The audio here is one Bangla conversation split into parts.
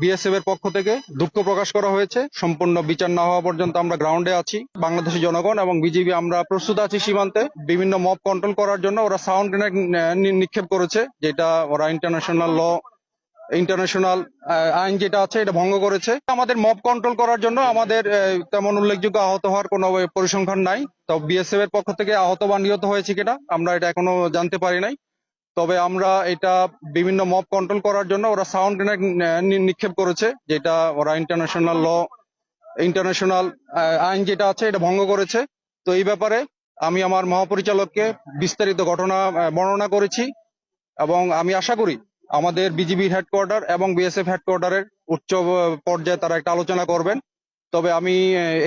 বিএসএফ এর পক্ষ থেকে দুঃখ প্রকাশ করা হয়েছে। সম্পূর্ণ বিচার না হওয়া পর্যন্ত আমরা গ্রাউন্ডে আছি। বাংলাদেশের জনগণ এবং বিজিবি আমরা প্রস্তুত আছি সীমান্তে। বিভিন্ন মব কন্ট্রোল করার জন্য ওরা সাউন্ড নিক্ষেপ করেছে, যেটা ওরা ইন্টারন্যাশনাল ল ইন্টারন্যাশনাল আইন যেটা আছে এটা ভঙ্গ করেছে। আমাদের মব কন্ট্রোল করার জন্য আমাদের তেমন উল্লেখযোগ্য আহত হওয়ার কোনো পরিসংখ্যান নাই। তো বিএসএফ এর পক্ষ থেকে আহত বা নিহত হয়েছে কিনা, আমরা এটা এখনও জানতে পারি নাই। তবে আমরা এটা বিভিন্ন মব কন্ট্রোল করার জন্য ওরা সাউন্ড গ্রেনেড নিক্ষেপ করেছে, যেটা ওরা ইন্টারন্যাশনাল ল ইন্টারন্যাশনাল আইন যেটা আছে এটা ভঙ্গ করেছে। তো এই ব্যাপারে আমি আমার মহাপরিচালককে বিস্তারিত ঘটনা বর্ণনা করেছি এবং আমি আশা করি আমাদের বিজিবির হেডকোয়ার্টার এবং বিএসএফ হেডকোয়ার্টারের উচ্চ পর্যায়ে তারা একটা আলোচনা করবেন। তবে আমি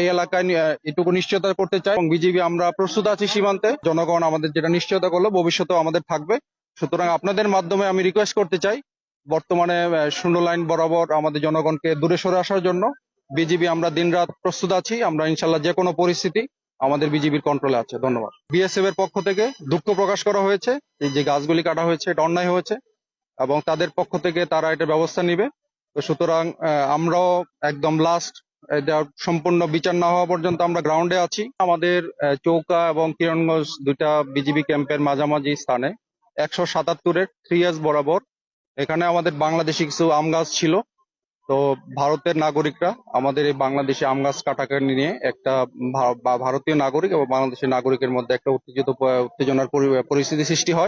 এই এলাকায় এটুকু নিশ্চয়তা করতে চাই এবং বিজিবি আমরা প্রস্তুত আছি সীমান্তে। জনগণ আমাদের যেটা নিশ্চয়তা করল, ভবিষ্যতেও আমাদের থাকবে। সুতরাং আপনাদের মাধ্যমে আমি রিকোয়েস্ট করতে চাই, বর্তমানে শূন্য লাইন বরাবর আমাদের জনগণকে দূরে সরে আসার জন্য। বিজিবি আমরা দিনরাত প্রস্তুত আছি, আমরা ইনশাল্লাহ যে কোনো পরিস্থিতি আমাদের বিজিবির কন্ট্রোলে আছে। ধন্যবাদ। বিএসএফ এর পক্ষ থেকে দুঃখ প্রকাশ করা হয়েছে যে গাছগুলি কাটা হয়েছে, এটা অন্যায় হয়েছে, এবং তাদের পক্ষ থেকে তারা এটা ব্যবস্থা নিবে। তো সুতরাং আমরাও একদম লাস্ট সম্পূর্ণ বিচার না হওয়া পর্যন্ত আমরা গ্রাউন্ডে আছি। আমাদের চৌকা এবং কিরণগঞ্জ দুইটা বিজিবি ক্যাম্পের মাঝামাঝি স্থানে একশো সাতাত্তরের থ্রি এস বরাবর। এখানে আমাদের বাংলাদেশি কিছু আম গাছ ছিল। তো ভারতের নাগরিকরা আমাদের এই বাংলাদেশি আম গাছ কাটাকে নিয়ে একটা ভারতীয় নাগরিক এবং বাংলাদেশের নাগরিকের মধ্যে একটা উত্তেজিত, উত্তেজনার পরিস্থিতি সৃষ্টি হয়।